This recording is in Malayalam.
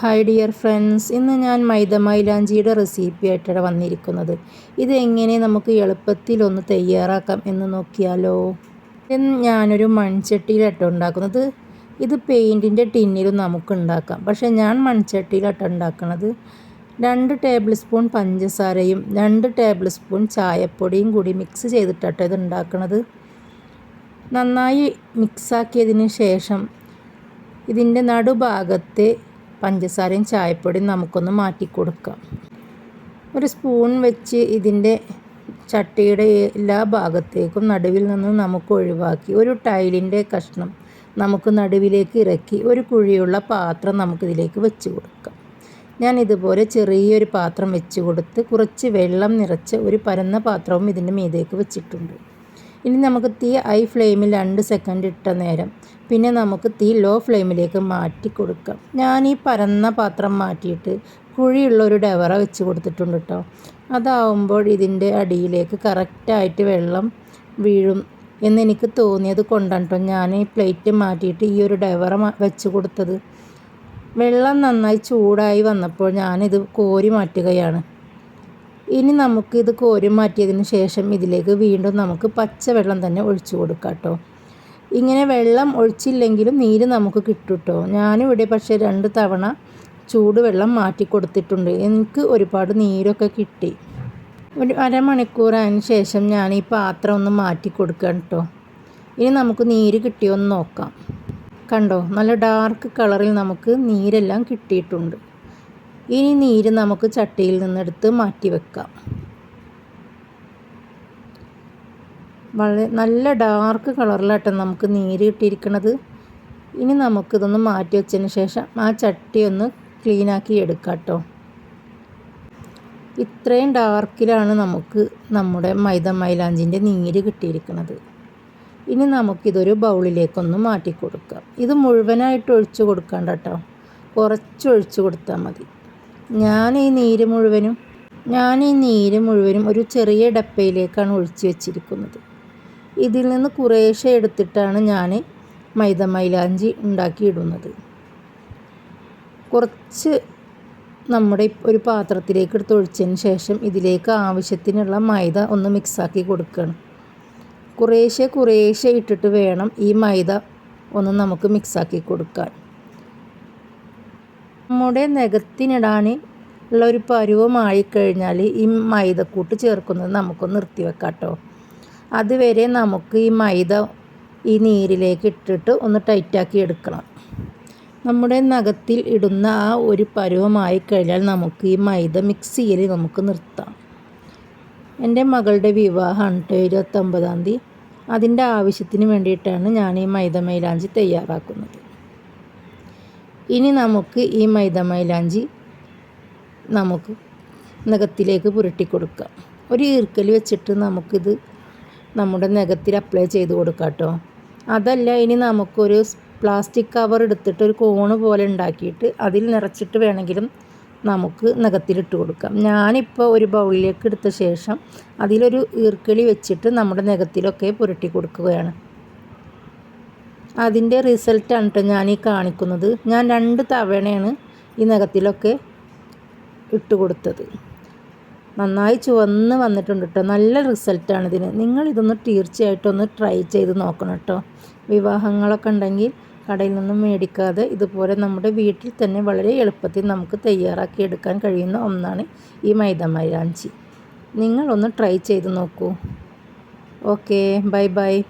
ഹായ് ഡിയർ ഫ്രണ്ട്സ് ഇന്ന് ഞാൻ മൈദ മൈലാഞ്ചിയുടെ റെസിപ്പി ആയിട്ടാണ് വന്നിരിക്കുന്നത്. ഇത് എങ്ങനെ നമുക്ക് എളുപ്പത്തിൽ ഒന്ന് തയ്യാറാക്കാം എന്ന് നോക്കിയാലോ? ഞാനൊരു മൺചട്ടിയിലട്ട ഉണ്ടാക്കുന്നത്. ഇത് പെയിന്റിന്റെ ടിന്നിലും നമുക്ക് ഉണ്ടാക്കാം. പക്ഷേ ഞാൻ മൺചട്ടിയിലട്ട ഉണ്ടാക്കുന്നത് രണ്ട് ടേബിൾ സ്പൂൺ പഞ്ചസാരയും രണ്ട് ടേബിൾ സ്പൂൺ ചായപ്പൊടിയും കൂടി മിക്സ് ചെയ്തിട്ടാട്ടോ ഇത് ഉണ്ടാക്കുന്നത് നന്നായി മിക്സാക്കിയതിന് ശേഷം ഇതിന്റെ നടുഭാഗത്തെ പഞ്ചസാരയും ചായപ്പൊടിയും നമുക്കൊന്ന് മാറ്റി കൊടുക്കാം ഒരു സ്പൂൺ വെച്ച് ഇതിന്റെ ചട്ടിയുടെ എല്ലാ ഭാഗത്തേക്കും നടുവിൽ നിന്ന് നമുക്ക് ഒഴിവാക്കി ഒരു ടൈലിന്റെ കഷ്ണം നമുക്ക് നടുവിലേക്ക് ഇറക്കി ഒരു കുഴിയുള്ള പാത്രം നമുക്കിതിലേക്ക് വെച്ച് കൊടുക്കാം. ഞാൻ ഇതുപോലെ ചെറിയൊരു പാത്രം വെച്ച് കൊടുത്ത് കുറച്ച് വെള്ളം നിറച്ച് ഒരു പരന്ന പാത്രവും ഇതിന്റെ മീതേക്ക് വെച്ചിട്ടുണ്ട്. ഇനി നമുക്ക് തീ ഹൈ ഫ്ലെയിമിൽ രണ്ട് സെക്കൻഡ് ഇട്ട നേരം. പിന്നെ നമുക്ക് തീ ലോ ഫ്ലെയിമിലേക്ക് മാറ്റി കൊടുക്കാം. ഞാൻ ഈ പരന്ന പാത്രം മാറ്റിയിട്ട് കുഴിയുള്ള ഒരു ഡവറ വെച്ച് കൊടുത്തിട്ടുണ്ട് കേട്ടോ അതാവുമ്പോൾ ഇതിന്റെ അടിയിലേക്ക് കറക്റ്റായിട്ട് വെള്ളം വീഴും എന്നെനിക്ക് തോന്നിയത് കൊണ്ടാണ് കേട്ടോ ഞാൻ ഈ പ്ലേറ്റ് മാറ്റിയിട്ട് ഈ ഒരു ഡവറ വെച്ച് കൊടുത്തത്. വെള്ളം നന്നായി ചൂടായി വന്നപ്പോൾ ഞാനിത് കോരി മാറ്റുകയാണ്. ഇനി നമുക്ക് ഇത് കോരി മാറ്റിയതിന് ശേഷം ഇതിലേക്ക് വീണ്ടും നമുക്ക് പച്ചവെള്ളം തന്നെ ഒഴിച്ചു കൊടുക്കാം കേട്ടോ. ഇങ്ങനെ വെള്ളം ഒഴിച്ചില്ലെങ്കിലും നീര് നമുക്ക് കിട്ടും കേട്ടോ. ഞാനിവിടെ പക്ഷേ രണ്ട് തവണ ചൂടുവെള്ളം മാറ്റി കൊടുത്തിട്ടുണ്ട്. എനിക്ക് ഒരുപാട് നീരൊക്കെ കിട്ടി. ഒരു അരമണിക്കൂറായതിന് ശേഷം ഞാൻ ഈ പാത്രം ഒന്ന് മാറ്റി കൊടുക്കാം കേട്ടോ. ഇനി നമുക്ക് നീര് കിട്ടിയോ എന്ന് നോക്കാം. കണ്ടോ? നല്ല ഡാർക്ക് കളറിൽ നമുക്ക് നീരെല്ലാം കിട്ടിയിട്ടുണ്ട്. ഇനി നീര് നമുക്ക് ചട്ടിയിൽ നിന്നെടുത്ത് മാറ്റി വെക്കാം. വളരെ നല്ല ഡാർക്ക് കളറിലാട്ടെ നമുക്ക് നീര് ഇട്ടിരിക്കുന്നത് ഇനി നമുക്കിതൊന്ന് മാറ്റി വെച്ചതിന് ശേഷം ആ ചട്ടി ഒന്ന് ക്ലീനാക്കി എടുക്കാം കേട്ടോ ഇത്രയും ഡാർക്കിലാണ് നമുക്ക് നമ്മുടെ മൈദ മൈലാഞ്ചിന്റെ നീര് കിട്ടിയിരിക്കുന്നത് ഇനി നമുക്കിതൊരു ബൗളിലേക്കൊന്ന് മാറ്റി കൊടുക്കാം. ഇത് മുഴുവനായിട്ട് ഒഴിച്ചു കൊടുക്കണ്ട കേട്ടോ കുറച്ച് ഒഴിച്ചു കൊടുത്താൽ മതി. ഞാൻ ഈ നീര് മുഴുവനും ഞാൻ ഈ നീര് മുഴുവനും ഒരു ചെറിയ ഡപ്പയിലേക്കാണ് ഒഴിച്ചു വെച്ചിരിക്കുന്നത്. ഇതിൽ നിന്ന് കുറേശ്ശെ എടുത്തിട്ടാണ് ഞാൻ മൈദ മൈലാഞ്ചി ഉണ്ടാക്കിയിടുന്നത്. കുറച്ച് നമ്മുടെ ഒരു പാത്രത്തിലേക്ക് എടുത്ത് ഒഴിച്ചതിന് ശേഷം ഇതിലേക്ക് ആവശ്യത്തിനുള്ള മൈദ ഒന്ന് മിക്സാക്കി കൊടുക്കണം. കുറേശ്ശെ കുറേശ്ശെ ഇട്ടിട്ട് വേണം ഈ മൈദ ഒന്ന് നമുക്ക് മിക്സാക്കി കൊടുക്കാൻ. നമ്മുടെ നഖത്തിനിടാൻ ഉള്ള ഒരു പരുവമായി കഴിഞ്ഞാൽ ഈ മൈദക്കൂട്ട് ചേർക്കുന്നത് നമുക്ക് നിർത്തി വെക്കാം കേട്ടോ അതുവരെ നമുക്ക് ഈ മൈദ ഈ നീരിലേക്ക് ഇട്ടിട്ട് ഒന്ന് ടൈറ്റാക്കി എടുക്കണം. നമ്മുടെ നഖത്തിൽ ഇടുന്ന ആ ഒരു പരുവമായി കഴിഞ്ഞാൽ നമുക്ക് ഈ മൈദ മിക്സിയിൽ നമുക്ക് നിർത്താം. എന്റെ മകളുടെ വിവാഹമാണ് കേട്ടോ ഇരുപത്തൊമ്പതാം തീയതി. അതിന്റെ ആവശ്യത്തിന് വേണ്ടിയിട്ടാണ് ഞാൻ ഈ മൈദ മൈലാഞ്ചി തയ്യാറാക്കുന്നത്. ഇനി നമുക്ക് ഈ മൈദ മൈലാഞ്ചി നമുക്ക് നഖത്തിലേക്ക് പുരട്ടി കൊടുക്കാം. ഒരു ഈർക്കൽ വെച്ചിട്ട് നമുക്കിത് നമ്മുടെ നഖത്തിൽ അപ്ലൈ ചെയ്ത് കൊടുക്കാം കേട്ടോ. അതല്ല ഇനി നമുക്കൊരു പ്ലാസ്റ്റിക് കവർ എടുത്തിട്ട് ഒരു കോണ് പോലെ ഉണ്ടാക്കിയിട്ട് അതിൽ നിറച്ചിട്ട് വേണമെങ്കിലും നമുക്ക് നഖത്തിലിട്ട് കൊടുക്കാം. ഞാനിപ്പോൾ ഒരു ബൗളിലേക്ക് എടുത്ത ശേഷം അതിലൊരു ഈർക്കിളി വെച്ചിട്ട് നമ്മുടെ നഖത്തിലൊക്കെ പുരട്ടി കൊടുക്കുകയാണ്. അതിന്റെ റിസൾട്ടാണ് കേട്ടോ ഞാൻ ഈ കാണിക്കുന്നത്. ഞാൻ രണ്ട് തവണയാണ് ഈ നഖത്തിലൊക്കെ ഇട്ട് കൊടുത്തത്. നന്നായി ചുവന്ന് വന്നിട്ടുണ്ട് കേട്ടോ നല്ല റിസൾട്ടാണ് ഇതിന്. നിങ്ങൾ ഇതൊന്ന് തീർച്ചയായിട്ടും ഒന്ന് ട്രൈ ചെയ്ത് നോക്കണം കേട്ടോ വിവാഹങ്ങളൊക്കെ ഉണ്ടെങ്കിൽ കടയിൽ നിന്നും മേടിക്കാതെ ഇതുപോലെ നമ്മുടെ വീട്ടിൽ തന്നെ വളരെ എളുപ്പത്തിൽ നമുക്ക് തയ്യാറാക്കി എടുക്കാൻ കഴിയുന്ന ഒന്നാണ് ഈ മൈദ മൈലാഞ്ചി നിങ്ങളൊന്ന് ട്രൈ ചെയ്ത് നോക്കൂ. Okay bye bye.